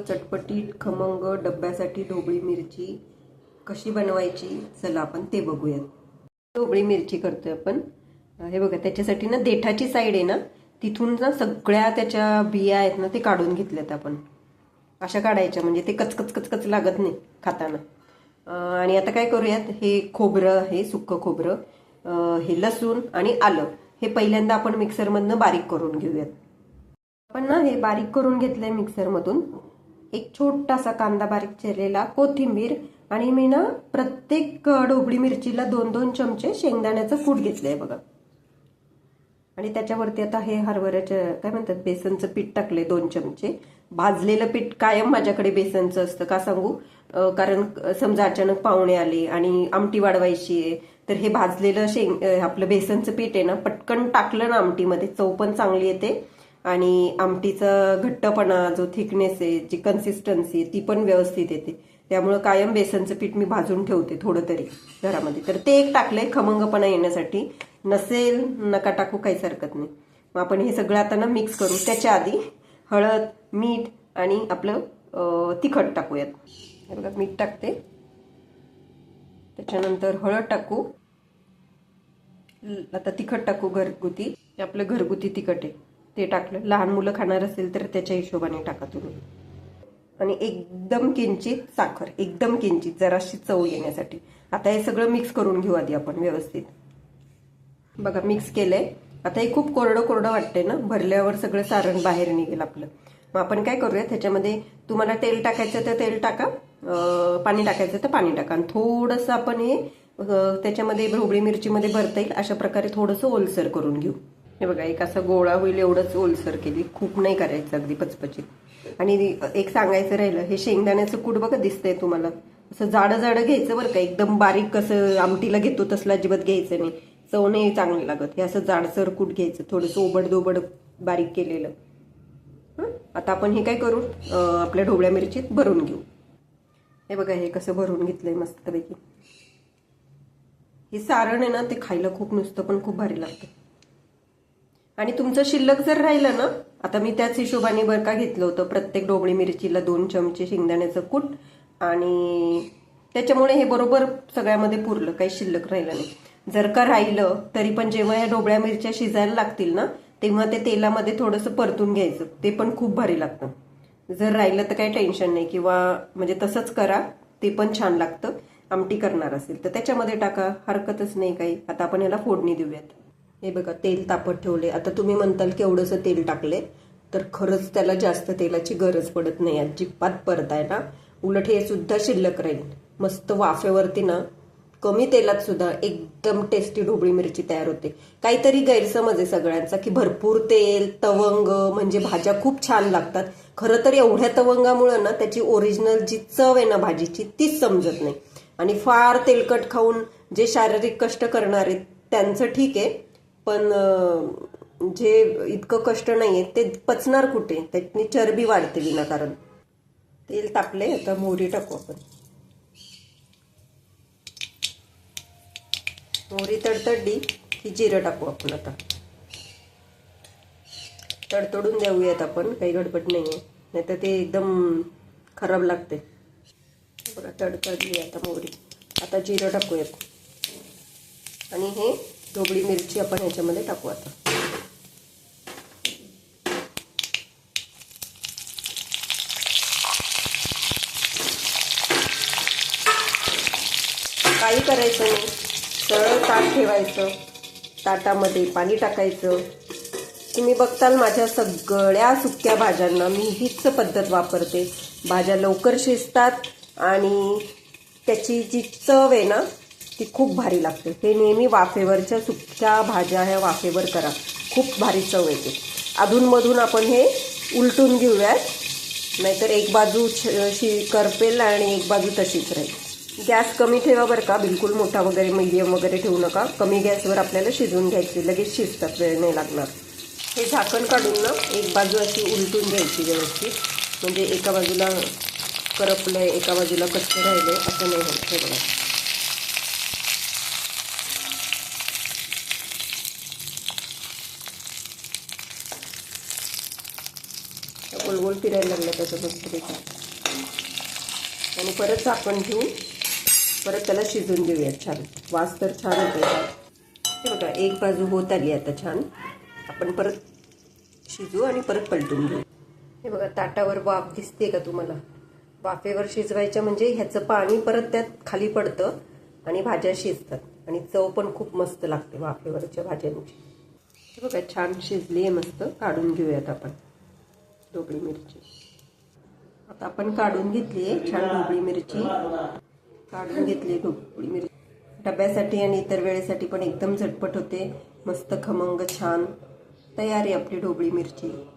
चटपटीत खमंग डब्यासाठी ढोबळी मिरची कशी बनवायची? चला आपण ते बघूयात. ढोबळी मिरची करतोय आपण. हे बघा त्याच्यासाठी ना देठाची साईड आहे ना तिथून ना सगळ्या त्याच्या बिया आहेत ना ते काढून घेतल्यात आपण. अशा काढायच्या म्हणजे ते कचकच कचकच लागत नाही खाताना. आणि आता काय करूयात हे खोबरं आहे सुक्क खोबरं. हे लसूण आणि आलं हे पहिल्यांदा आपण मिक्सरमधनं बारीक करून घेऊयात. आपण ना हे बारीक करून घेतलंय मिक्सरमधून. एक छोटासा कांदा बारीक चिरलेला कोथिंबीर आणि मी ना प्रत्येक ढोबळी मिरचीला दोन दोन चमचे शेंगदाण्याचं कूट घेतलंय बघा. आणि त्याच्यावरती आता हे हरभऱ्याचं काय म्हणतात बेसनचं पीठ टाकले दोन चमचे. भाजलेलं पीठ कायम माझ्याकडे बेसनचं असतं का सांगू? कारण समजा अचानक पाहुणे आले आणि आमटी वाढवायची आहे तर हे भाजलेलं शेंग आपलं बेसनचं पीठ आहे ना पटकन टाकलं ना आमटीमध्ये चव पण चांगली येते. आणि आमटीचा घट्टपणा जो थिकनेस आहे जी कन्सिस्टन्सी ती पण व्यवस्थित येते. त्यामुळं कायम बेसनचं पीठ मी भाजून ठेवते थोडं तरी घरामध्ये. तर ते एक टाकलंय खमंगपणा येण्यासाठी. नसेल नका टाकू काहीच हरकत नाही. मग आपण हे सगळं आता ना मिक्स करू. त्याच्या आधी हळद मीठ आणि आपलं तिखट टाकूयात. बघा मीठ टाकते. त्याच्यानंतर हळद टाकू. आता तिखट टाकू घरगुती. आपलं घरगुती तिखट आहे. ते टाकलं. लहान मुलं खाणार असेल तर त्याच्या हिशोबाने टाका तुम्ही. आणि एकदम किंचित साखर एकदम किंचित जराशी चव येण्यासाठी. आता हे सगळं मिक्स करून घेऊ आधी आपण व्यवस्थित. बघा मिक्स केलंय. आता हे खूप कोरडं कोरडं वाटतंय ना? भरल्यावर सगळं सारण बाहेर निघेल आपलं. मग आपण काय करूया त्याच्यामध्ये तुम्हाला तेल टाकायचं तर तेल टाका. पाणी टाकायचं तर पाणी टाका. आणि थोडंसं आपण हे त्याच्यामध्ये ढोबळी मिरचीमध्ये भरता येईल. अशा प्रकारे थोडंसं ओलसर करून घेऊ. हे बघा एक असा गोळा होईल एवढंच ओलसर केली. खूप नाही करायचं अगदी पचपचीत. आणि एक सांगायचं राहिलं हे शेंगदाण्याचं कूट बघा दिसतंय तुम्हाला. असं जाडं जाडं घ्यायचं बरं का. एकदम बारीक कसं आमटीला घेतो तसलं अजिबात घ्यायचं नाही. चव नाही चांगली लागत. हे असं जाडसर कूट घ्यायचं थोडंसं ओबड दोबड बारीक केलेलं. आता आपण हे काय करू? आपल्या ढोबळ्या मिरचीत भरून घेऊ. हे बघा हे कसं भरून घेतलंय मस्तपैकी. हे सारण आहे ना ते खायला खूप नुसतं पण खूप भारी लागतं. आणि तुमचं शिल्लक जर राहिलं ना आता मी त्याच हिशोबाने बरं का घेतलं होतं. प्रत्येक ढोबळी मिरचीला दोन चमचे शेंगदाण्याचं कूट आणि त्याच्यामुळे हे बरोबर सगळ्यामध्ये पुरलं काही शिल्लक राहिलं नाही. जर का राहिलं तरी पण जेव्हा या ढोबळ्या मिरच्या शिजायला लागतील ना तेव्हा ते तेलामध्ये थोडंसं परतून घ्यायचं. ते पण खूप भारी लागतं. जर राहिलं तर काही टेन्शन नाही किंवा म्हणजे तसंच करा ते पण छान लागतं. आमटी करणार असेल तर त्याच्यामध्ये टाका हरकतच नाही काही. आता आपण याला फोडणी देऊयात. हे बघा तेल तापत ठेवले. आता तुम्ही म्हणताल की एवढंसं तेल टाकले तर खरंच त्याला जास्त तेलाची गरज पडत नाही. अजिबात परताय ना. उलट हे सुद्धा शिल्लक राहील. मस्त वाफेवरती ना कमी तेलात सुद्धा एकदम टेस्टी ढोबळी मिरची तयार होते. काहीतरी गैरसमज आहे सगळ्यांचा की भरपूर तेल तवंग म्हणजे भाज्या खूप छान लागतात. खरं तर एवढ्या तवंगामुळे ना त्याची ओरिजिनल जी चव आहे ना भाजीची तीच समजत नाही. आणि फार तेलकट खाऊन जे शारीरिक कष्ट करणार आहेत त्यांचं ठीक आहे. पण जे इतकं कष्ट नाही आहे ते पचणार कुठे? त्यातनी चरबी वाढते विनाकारण. तेल तापले आता मोहरी टाकू आपण. मोहरी तडतडली की जिरं टाकू आपण आता. तडतडून देऊयात आपण काही गडबड नाहीये. नाही तर ते एकदम खराब लागते. बघा तडतडली आता मोहरी. आता जिरं टाकूयात. आणि हे ढोबळी मिरची आपण ह्याच्यामध्ये टाकू आता. काही करायचं नाही सरळ ताट ठेवायचं. ताटामध्ये पाणी टाकायचं. तुम्ही बघताल माझ्या सगळ्या सुक्या भाज्यांना मी हीच पद्धत वापरते. भाज्या लवकर शिजतात आणि त्याची जी चव आहे ना ती खूप भारी लागते. हे नेहमी वाफेवरच्या सुक्या भाज्या ह्या वाफेवर करा. खूप भारी चव येते. अधूनमधून आपण हे उलटून घेऊयात. नाहीतर एक बाजू छ- शि करपेल आणि एक बाजू तशीच राहील. गॅस कमी ठेवा बरं का? बिलकुल मोठा वगैरे मीडियम वगैरे ठेवू नका. कमी गॅसवर आपल्याला शिजवून घ्यायची. लगेच शिजतात वेळ नाही लागणार. हे झाकण काढून ना एक बाजू अशी उलटून घ्यायची व्यवस्थित. म्हणजे एका बाजूला करपलंय एका बाजूला कच्चं आहे असं नाही होत. हे बघा. गोल फिरायला लागलं त्याचं मस्तपैकी आणि परत झाकण ठेवून परत त्याला शिजून देऊयात छान. वास तर छान होतो हे. बघा एक बाजू होत आली आता छान. आपण परत शिजू आणि परत पलटून घेऊ. हे बघा ताटावर वाफ दिसते का तुम्हाला? वाफेवर शिजवायच्या म्हणजे ह्याचं पाणी परत त्यात खाली पडतं आणि भाज्या शिजतात. आणि चव पण खूप मस्त लागते वाफेवरच्या भाज्यांची. हे बघा छान शिजली आहे मस्त. काढून घेऊयात आपण. ढोबळी मिरची. आता आपण काढून घेतली आहे छान ढोबळी मिरची. काढून घेतली ढोबळी मिरची. डब्यासाठी आणि इतर वेळेसाठी पण एकदम झटपट होते. मस्त खमंग छान. तयार आहे आपली ढोबळी मिरची.